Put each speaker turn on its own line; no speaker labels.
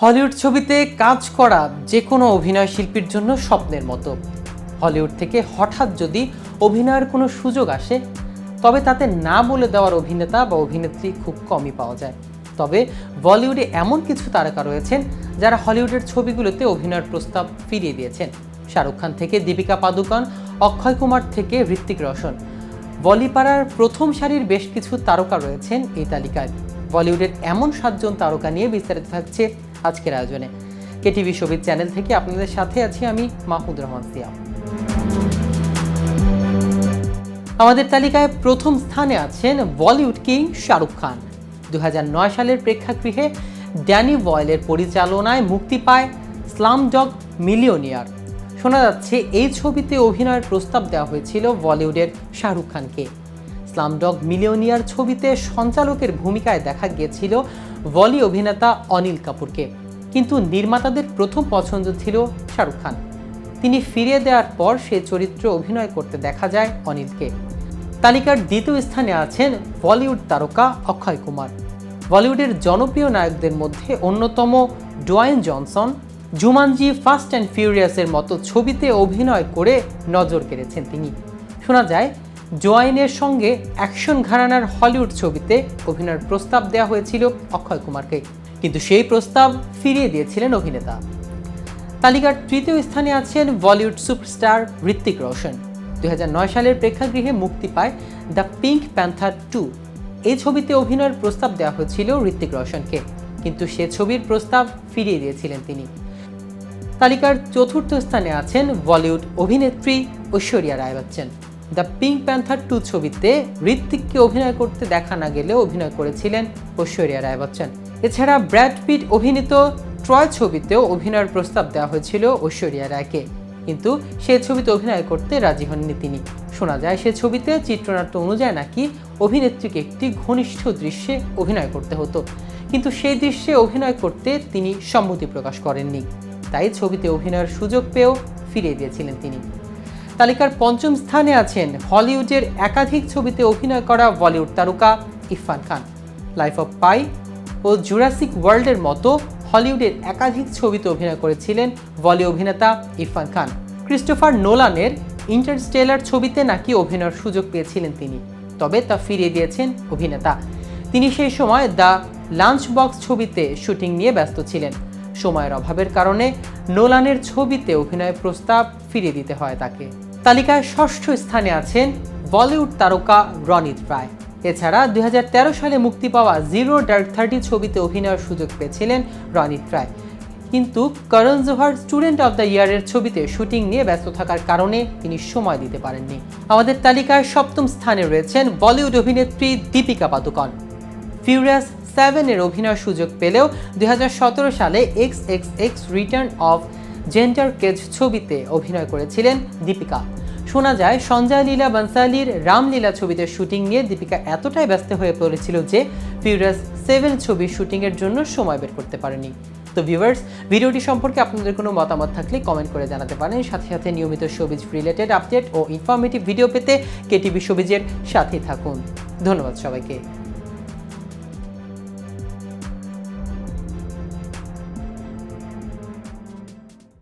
Hollywood ছবিতে কাজ করা যে কোনো অভিনয় শিল্পীর জন্য স্বপ্নের মতো। হলিউড থেকে হঠাৎ যদি অভিনয়ের কোনো সুযোগ আসে, তবে তাতে না বলে দেওয়ার অভিনেতা বা অভিনেত্রী খুব কমই পাওয়া যায়। তবে বলিউডে এমন কিছু তারকা রয়েছেন যারা হলিউডের ছবিগুলোতে অভিনয়ের প্রস্তাব ফিরিয়ে দিয়েছেন। শাহরুখ খান থেকে দীপিকা পাদুকন অক্ষয় কুমার থেকে ঋত্বিক রোশন। বলিপাড়ার প্রথম সারির বেশ কিছু তারকা রয়েছেন এই তালিকায়। বলিউডের এমন সাতজন তারকা নিয়ে বিস্তারিত থাকছে আজকের আয়োজনে। কেটিভি সবির চ্যানেল থেকে আপনাদের সাথে আছি আমি মাহমুদ রহমান সিয়াম। আমাদের তালিকায় প্রথম স্থানে আছেন বলিউড কিং শাহরুখ খান। দু হাজার নয় সালের প্রেক্ষাগৃহে ড্যানি বয়েলের পরিচালনায় মুক্তি পায় স্লাম ডগ মিলিয়নিয়ার শোনা যাচ্ছে, এই ছবিতে অভিনয়ের প্রস্তাব দেওয়া হয়েছিল বলিউডের শাহরুখ খানকে। স্লামডগ মিলিয়নিয়ার ছবিতে সঞ্চালকের ভূমিকায় দেখা গিয়েছিল বলি অভিনেতা অনিল কাপুরকে। কিন্তু নির্মাতাদের প্রথম পছন্দ ছিল শাহরুখ খান। তিনি ফিরিয়ে দেওয়ার পর সে চরিত্রে অভিনয় করতে দেখা যায় অনিলকে। তালিকার দ্বিতীয় স্থানে আছেন বলিউড তারকা অক্ষয় কুমার। বলিউডের জনপ্রিয় নায়কদের মধ্যে অন্যতম Dwayne Johnson, Jumanji fast and ফিউরিয়াসের মতো ছবিতে অভিনয় করে নজর কেড়েছেন তিনি। শোনা যায় জোয়াইনের সঙ্গে অ্যাকশন ঘরানার হলিউড ছবিতে অভিনয়ের প্রস্তাব দেওয়া হয়েছিল অক্ষয় কুমারকে। কিন্তু সেই প্রস্তাব ফিরিয়ে দিয়েছিলেন অভিনেতা। তালিকার তৃতীয় স্থানে আছেন বলিউড সুপারস্টার ঋত্বিক রোশন। দু হাজার নয় সালের প্রেক্ষাগৃহে মুক্তি পায় দ্য পিঙ্ক প্যান্থার টু। এই ছবিতে অভিনয়ের প্রস্তাব দেওয়া হয়েছিল ঋত্বিক রোশনকে, কিন্তু সে ছবির প্রস্তাব ফিরিয়ে দিয়েছিলেন তিনি। তালিকার চতুর্থ স্থানে আছেন বলিউড অভিনেত্রী Aishwarya Rai Bachchan the pink panther two ছবিতে ঋত্বিককে অভিনয় করতে দেখা না গেলেও অভিনয় করেছিলেন ঐশ্বরিয়া রায় বচ্চন। এছাড়া ব্র্যাড পিট অভিনীত ট্রয় ছবিতেও অভিনয়ের প্রস্তাব দেওয়া হয়েছিল ঐশ্বরিয়া রায়কে। কিন্তু সে ছবিতে অভিনয় করতে রাজি হননি তিনি। শোনা যায়, সে ছবিতে চিত্রনাট্য অনুযায়ী নাকি অভিনেত্রীকে একটি ঘনিষ্ঠ দৃশ্যে অভিনয় করতে হতো। কিন্তু সেই দৃশ্যে অভিনয় করতে তিনি সম্মতি প্রকাশ করেননি। তাই ছবিতে অভিনয়ের সুযোগ পেয়েও ফিরিয়ে দিয়েছিলেন তিনি। তালিকার পঞ্চম স্থানে আছেন হলিউডের একাধিক ছবিতে অভিনয় করা বলিউড তারকা Irrfan Khan. Life of Pi O Jurassic ওয়ার্ল্ডের মতো হলিউডের একাধিক ছবিতে অভিনয় করেছিলেন বলি অভিনেতা ইরফান খান। ক্রিস্টোফার নোলানের ইন্টারস্টেলার ছবিতে নাকি অভিনয়ের সুযোগ পেয়েছিলেন তিনি, তবে তা ফিরিয়ে দিয়েছেন অভিনেতা। তিনি সেই সময় দ্য লাঞ্চ বক্স ছবিতে শুটিং নিয়ে ব্যস্ত ছিলেন। সময়ের অভাবের কারণে নোলানের ছবিতে অভিনয় প্রস্তাব ফিরিয়ে দিতে হয় তাকে। তালিকায় ষষ্ঠ স্থানে আছেন বলিউড তারকা রনিত রায়। এছাড়া দুই হাজার তেরো সালে মুক্তি পাওয়া জিরো ডার্ক থার্টি ছবিতে অভিনয়ের সুযোগ পেয়েছিলেন রনিত রায়। কিন্তু Karan Johar student of the ইয়ারের ছবিতে শুটিং নিয়ে ব্যস্ত থাকার কারণে তিনি সময় দিতে পারেননি। আমাদের তালিকায় সপ্তম স্থানে রয়েছেন বলিউড অভিনেত্রী দীপিকা পাদুকন ফিউরিয়াস সেভেনের অভিনয়ের সুযোগ পেলেও দুই হাজার সতেরো সালে X X X return of Xander Cage ছবিতে অভিনয় করেছিলেন দীপিকা। শোনা যায় সঞ্জয় লীলা বনসালির রামলীলা ছবিতে শুটিং নিয়ে দীপিকা এতটাই ব্যস্ত হয়ে পড়েছিল যে ফিউরিয়াস সেভেন ছবির শুটিংয়ের জন্য সময় বের করতে পারেনি। তো ভিউয়ার্স, ভিডিওটি সম্পর্কে আপনাদের কোনো মতামত থাকলে কমেন্ট করে জানাতে পারেন। সাথে সাথে নিয়মিত সবিজ রিলেটেড আপডেট ও ইনফরমেটিভ ভিডিও পেতে কেটিভি সবিজের সাথেই থাকুন। ধন্যবাদ সবাইকে।